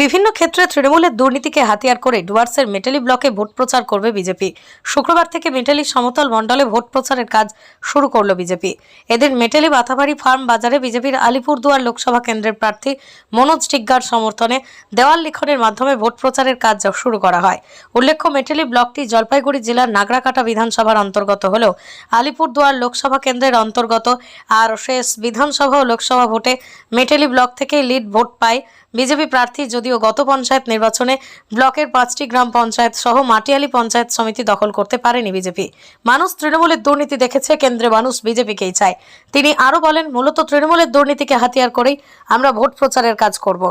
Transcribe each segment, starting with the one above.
বিভিন্ন ক্ষেত্রে তৃণমূলের দুর্নীতিকে হাতিয়ার করে ডুয়ার্সের মেটালি ব্লকে ভোট প্রচার করবে বিজেপি। শুক্রবার থেকে মেটালি সমতল মণ্ডলে ভোট প্রচারের কাজ শুরু করল বিজেপি। এদিন মেটালি বাতাবাড়ি ফার্ম বাজারে বিজেপির আলিপুরদুয়ার লোকসভা কেন্দ্রের প্রার্থী মনোজ টিগ্গার সমর্থনে দেওয়াল লিখনের মাধ্যমে ভোট প্রচারের কাজ শুরু করা হয়। উল্লেখ্য, মেটালি ব্লকটি জলপাইগুড়ি জেলার নাগরাকাটা বিধানসভার অন্তর্গত হলেও আলিপুরদুয়ার লোকসভা কেন্দ্রের অন্তর্গত আর শেষ বিধানসভা ও লোকসভা ভোটে মেটালি ব্লক থেকে লিড ভোট পায় বিজেপি প্রার্থী যদিও গত পঞ্চায়েত নির্বাচনে ব্লকের পাঁচটি গ্রাম পঞ্চায়েত সহ মাটিয়ালি পঞ্চায়েত সমিতি দখল করতে পারেনি বিজেপি। মানুষ তৃণমূলের দুর্নীতি দেখেছে, কেন্দ্রে মানুষ বিজেপিকেই চায়। তিনি আরও বলেন, মূলত তৃণমূলের দুর্নীতিকে হাতিয়ার করেই আমরা ভোট প্রচারের কাজ করব।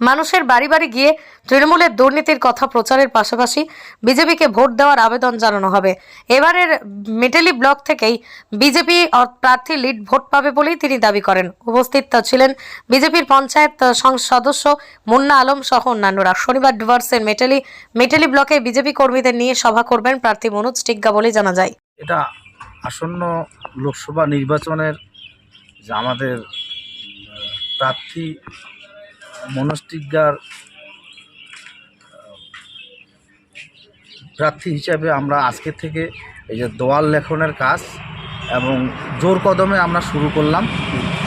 মানুষের বাড়ি বাড়ি গিয়ে তৃণমূলের দুর্নীতির কথা প্রচারের পাশাপাশি বিজেপিকে ভোট দেওয়ার আবেদন জানানো হবে। এবারের মেটেলি ব্লক থেকেই বিজেপি প্রার্থী লিড ভোট পাবে বলেই তিনি দাবি করেন। উপস্থিত ছিলেন বিজেপির পঞ্চায়েত সদস্য মুন্না আলম সহ অন্যান্যরা। শনিবার ডুয়ার্সের মেটেলি মেটেলি ব্লকে বিজেপি কর্মীদের নিয়ে সভা করবেন প্রার্থী মনোজ টিগ্গা বলে জানা যায়। এটা আসন্ন লোকসভা নির্বাচনের আমাদের প্রার্থী মনস্টিজ্ঞার প্রার্থী হিসাবে আমরা আজকে থেকে এই যে দোয়াল লেখনের কাজ এবং জোর কদমে আমরা শুরু করলাম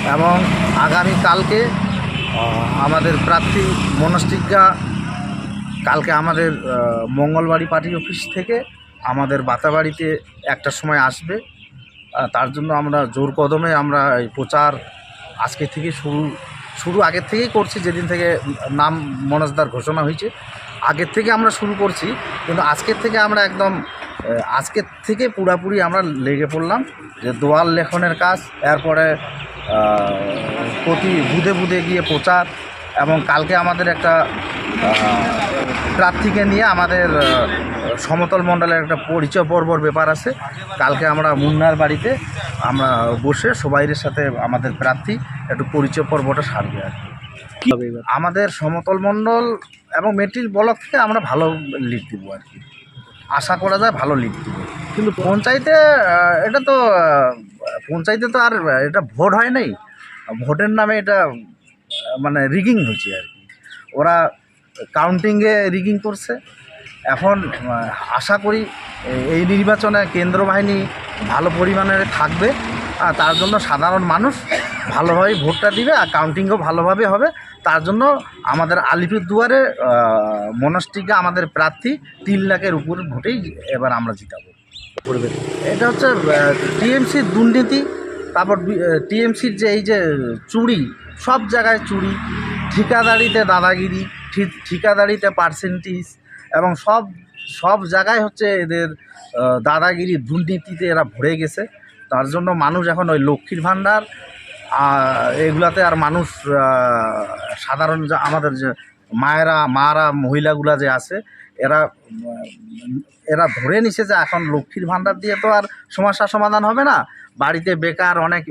এবং আগামী কালকে আমাদের প্রার্থী মনস্টিজ্ঞা কালকে আমাদের মঙ্গলবাড়ি পার্টি অফিস থেকে আমাদের বাতাবাড়িতে একটা সময় আসবে। তার জন্য আমরা জোর কদমে আমরা এই প্রচার আজকে থেকে শুরু শুরু আগের থেকেই করছি, যেদিন থেকে নাম মনজদার ঘোষণা হয়েছে, আগের থেকে আমরা শুরু করছি, কিন্তু আজকের থেকে আমরা একদম আজকের থেকে পুরাপুরি আমরা লেগে পড়লাম যে দোয়াল লেখনের কাজ, এরপরে প্রতি বুধে বুধে গিয়ে প্রচার, এবং কালকে আমাদের একটা প্রার্থীকে নিয়ে আমাদের সমতল মণ্ডলের একটা পরিচয় পর্বর ব্যাপার আছে। কালকে আমরা মুন্নার বাড়িতে আমরা বসে সবাইয়ের সাথে আমাদের প্রার্থী একটু পরিচয় পর্বটা সারবে আর কি। আমাদের সমতল মণ্ডল এবং মেট্রিক ব্লক থেকে আমরা ভালো লিড দেবো আর কি। আশা করা যায় ভালো লিড দেবো। কিন্তু পঞ্চায়েতে এটা তো পঞ্চায়েতে তো আর এটা ভোট হয় নাই। ভোটের নামে এটা মানে রিগিং হয়েছে আর কি। ওরা কাউন্টিংয়ে রিগিং করছে। এখন আশা করি এই নির্বাচনে কেন্দ্র বাহিনী ভালো পরিমাণে থাকবে, আর তার জন্য সাধারণ মানুষ ভালোভাবে ভোটটা দিবে, আর কাউন্টিংও ভালোভাবে হবে। তার জন্য আমাদের আলিপুরদুয়ারে মনস্টিকা আমাদের প্রার্থী তিন লাখের উপর ভোটেই এবার আমরা জিতাবো। এটা হচ্ছে টিএমসির দুর্নীতি, তারপর টিএমসির যে এই যে চুরি, সব জায়গায় চুরি, ঠিকাদারিতে দাদাগিরি ঠিক ঠিকাদারিতে পার্সেন্টেজ এবং সব সব জায়গায় হচ্ছে এদের দাদাগিরি দুর্নীতিতে এরা ভরে গেছে। তার জন্য মানুষ এখন ওই লক্ষ্মীর ভাণ্ডার এগুলাতে আর মানুষ সাধারণ আমাদের যে মায়েরা, মারা মহিলাগুলা যে আছে, এরা এরা ধরে নিছে যে এখন লক্ষ্মীর ভাণ্ডার দিয়ে তো আর সমস্যার সমাধান হবে না। বাড়িতে বেকার অনেক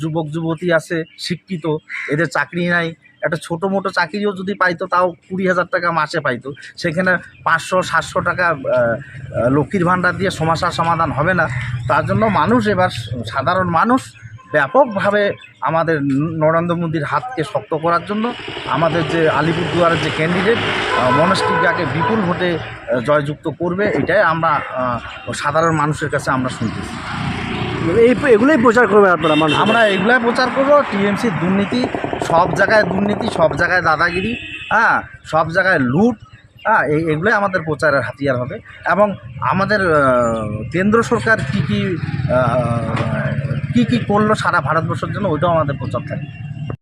যুবক, যুবতী আছে, শিক্ষিত, এদের চাকরি নাই। একটা ছোটো মোটো চাকরিও যদি পাইতো, তাও কুড়ি হাজার টাকা মাসে পাইতো। সেখানে পাঁচশো, সাতশো টাকা লক্ষ্মীর ভাণ্ডার দিয়ে সমস্যার সমাধান হবে না। তার জন্য মানুষ এবার সাধারণ মানুষ ব্যাপকভাবে আমাদের নরেন্দ্র মোদীর হাতকে শক্ত করার জন্য আমাদের যে আলিপুরদুয়ারের যে ক্যান্ডিডেট মনস্টিকাকে বিপুল ভোটে জয়যুক্ত করবে, এটাই আমরা সাধারণ মানুষের কাছে আমরা শুনতেছি। এই এগুলোই প্রচার করবে আপনারা মানুষ। আমরা এগুলাই প্রচার করব টিএমসির দুর্নীতি, সব জায়গায় দুর্নীতি, সব জায়গায় দাদাগিরি হ্যাঁ সব জায়গায় লুট হ্যাঁ এগুলোই আমাদের প্রচারের হাতিয়ার হবে। এবং আমাদের কেন্দ্র সরকার কি কি কি কী কী করল সারা ভারতবর্ষের জন্য, ওইটাও আমাদের প্রচার থাকবে।